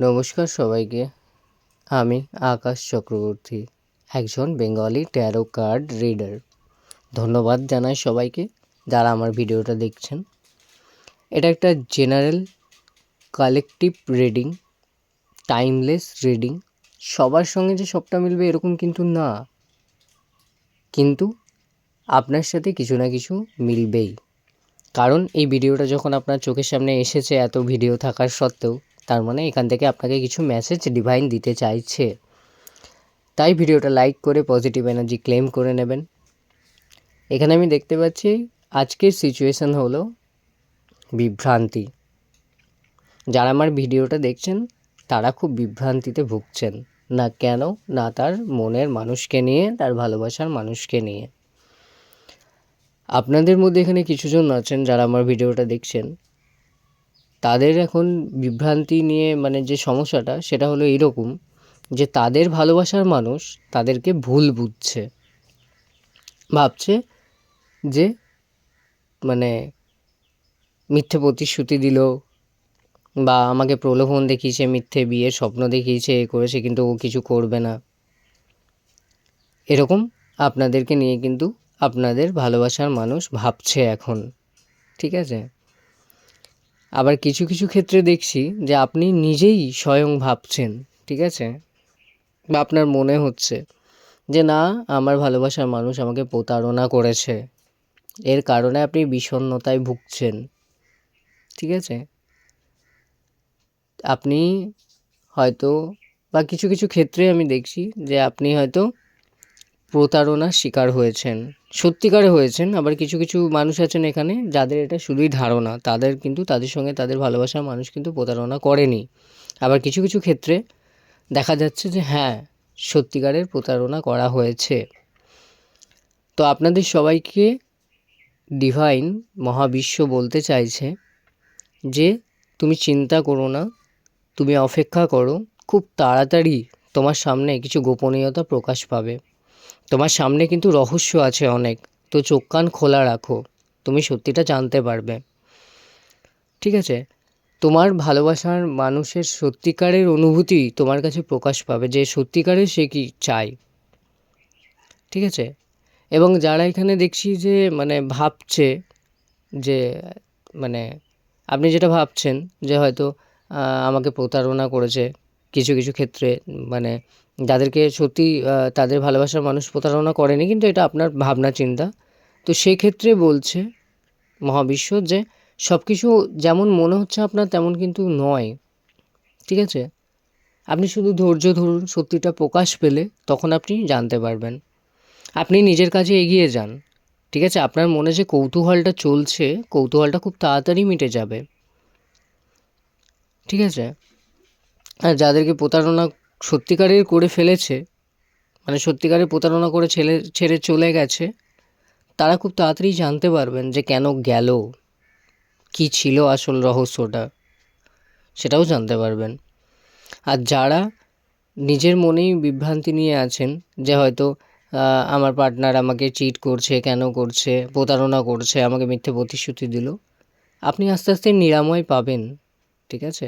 নমস্কার সবাইকে। আমি আকাশ চক্রবর্তী, একজন বেঙ্গলি ট্যারো কার্ড রিডার। ধন্যবাদ জানাই সবাইকে যারা আমার ভিডিওটা দেখছেন। এটা একটা general collective reading, timeless reading. সবার সঙ্গে যে সবটা মিলবে এরকম কিন্তু না। কিন্তু আপনার সাথে কিছু না কিছু মিলবেই। কারণ এই ভিডিওটা যখন আপনার চোখের সামনে এসেছে এত ভিডিও থাকার সত্ত্বেও তার মানে এখান থেকে আপনাকে কিছু মেসেজ ডিভাইন দিতে চাইছে। তাই ভিডিওটা লাইক করে পজিটিভ এনার্জি ক্লেম করে নেবেন। এখানে আমি দেখতে পাচ্ছি, আজকের সিচুয়েশান হলো বিভ্রান্তি। যারা আমার ভিডিওটা দেখছেন, তারা খুব বিভ্রান্তিতে ভুগছেন। না কেন? না তার মনের মানুষকে নিয়ে, তার ভালোবাসার মানুষকে নিয়ে। আপনাদের মধ্যে এখানে কিছুজন আছেন যারা আমার ভিডিওটা দেখছেন। তাদের এখন বিভ্রান্তি নিয়ে মানে যে সমস্যাটা, সেটা হলো এরকম যে তাদের ভালোবাসার মানুষ তাদেরকে ভুল বুঝছে। ভাবছে যে মানে মিথ্যে প্রতিশ্রুতি দিল বা আমাকে প্রলোভন দেখিয়েছে, মিথ্যে বিয়ের স্বপ্ন দেখিয়েছে, এ করেছে, কিন্তু ও কিছু করবে না। এরকম আপনাদেরকে নিয়ে কিন্তু আপনাদের ভালোবাসার মানুষ ভাবছে এখন, ঠিক আছে? আবার কিছু কিছু ক্ষেত্রে দেখছি যে আপনি নিজেই স্বয়ং ভাবছেন, ঠিক আছে? বা আপনার মনে হচ্ছে যে না, আমার ভালোবাসার মানুষ আমাকে প্রতারণা করেছে। এর কারণে আপনি বিষণ্ণতায় ভুগছেন, ঠিক আছে? আপনি হয়তো বা কিছু কিছু ক্ষেত্রে আমি দেখছি যে আপনি হয়তো প্রতারণার শিকার হয়েছেন। সত্যিকারে হয়েছেন, আবার কিছু কিছু মানুষ আছেন এখানে যাদের এটা শুধুই ধারণা। তাদের কিন্তু, তাদের সঙ্গে তাদের ভালোবাসার মানুষ কিন্তু প্রতারণা করেনি। আবার কিছু কিছু ক্ষেত্রে দেখা যাচ্ছে যে হ্যাঁ সত্যিকারের প্রতারণা করা হয়েছে। তো আপনাদের সবাইকে ডিভাইন মহাবিশ্ব বলতে চাইছে যে, তুমি চিন্তা করো না, তুমি অপেক্ষা করো, খুব তাড়াতাড়ি তোমার সামনে কিছু গোপনীয়তা প্রকাশ পাবে। তোমার সামনে কিন্তু রহস্য আছে অনেক। তো চোখ কান খোলা রাখো। তুমি সত্যিটা জানতে পারবে। ঠিক আছে? তোমার ভালোবাসার মানুষের সত্যিকারের অনুভূতি তোমার কাছে প্রকাশ পাবে যে সত্যিকারের সে কি চায়। ঠিক আছে? এবং যারা এখানে দেখছি যে মানে ভাবছে যে মানে আপনি যেটা ভাবছেন যে হয়তো আমাকে প্রতারণা করেছে কিছু কিছু ক্ষেত্রে মানে যাদেরকে সত্যি তাদের ভালোবাসার মানুষ প্রতারণা করেনি, কিন্তু এটা আপনার ভাবনা, চিন্তা। তো সেক্ষেত্রে বলছে মহাবিশ্ব যে সব কিছু যেমন মনে হচ্ছে আপনার, তেমন কিন্তু নয়। ঠিক আছে? আপনি শুধু ধৈর্য ধরুন, সত্যিটা প্রকাশ পেলে তখন আপনি জানতে পারবেন। আপনি নিজের কাছে এগিয়ে যান। ঠিক আছে? আপনার মনে যে কৌতূহলটা চলছে, কৌতূহলটা খুব তাড়াতাড়ি মিটে যাবে। ঠিক আছে? আর যাদেরকে প্রতারণা সত্যিকারের করে ফেলেছে মানে সত্যিকারের প্রতারণা করে ছেলে, ছেড়ে চলে গেছে, তারা খুব তাড়াতাড়ি জানতে পারবেন যে কেন গেল, কি ছিল আসল রহস্যটা, সেটাও জানতে পারবেন। আর যারা নিজের মনেই বিভ্রান্তি নিয়ে আছেন, যে হয়তো আমার পার্টনার আমাকে চিট করছে, কেন করছে, প্রতারণা করছে, আমাকে মিথ্যে প্রতিশ্রুতি দিল, আপনি আস্তে আস্তে নিরাময় পাবেন, ঠিক আছে?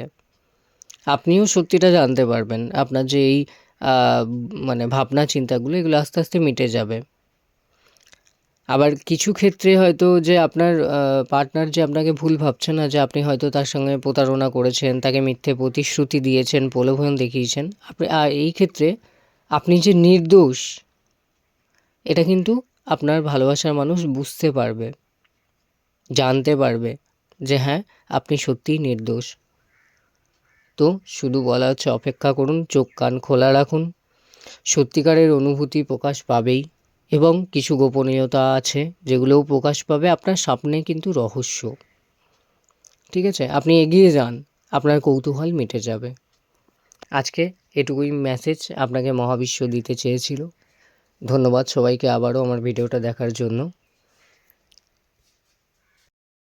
আপনিও সত্যিটা জানতে পারবেন। আপনার যে এই মানে ভাবনা, চিন্তাগুলো, এগুলো আস্তে আস্তে মিটে যাবে। আবার কিছু ক্ষেত্রে হয়তো যে আপনার পার্টনার যে আপনাকে ভুল ভাবছে না, যে আপনি হয়তো তার সঙ্গে প্রতারণা করেছেন, তাকে মিথ্যে প্রতিশ্রুতি দিয়েছেন, প্রলোভন দেখিয়েছেন, আপনি আর এই ক্ষেত্রে আপনি যে নির্দোষ, এটা কিন্তু আপনার ভালোবাসার মানুষ বুঝতে পারবে, জানতে পারবে যে হ্যাঁ আপনি সত্যিই নির্দোষ। তো শুধু বলা হচ্ছে অপেক্ষা করুন, চোখ কান খোলা রাখুন। সত্যিকারের অনুভূতি প্রকাশ পাবেই, এবং কিছু গোপনীয়তা আছে যেগুলোও প্রকাশ পাবে আপনার সামনে কিন্তু রহস্য। ঠিক আছে, আপনি এগিয়ে যান, আপনার কৌতূহল মিটে যাবে। আজকে এটুকুই মেসেজ আপনাকে মহাবিশ্ব দিতে চেয়েছিল। ধন্যবাদ সবাইকে আবারও আমার ভিডিওটা দেখার জন্য।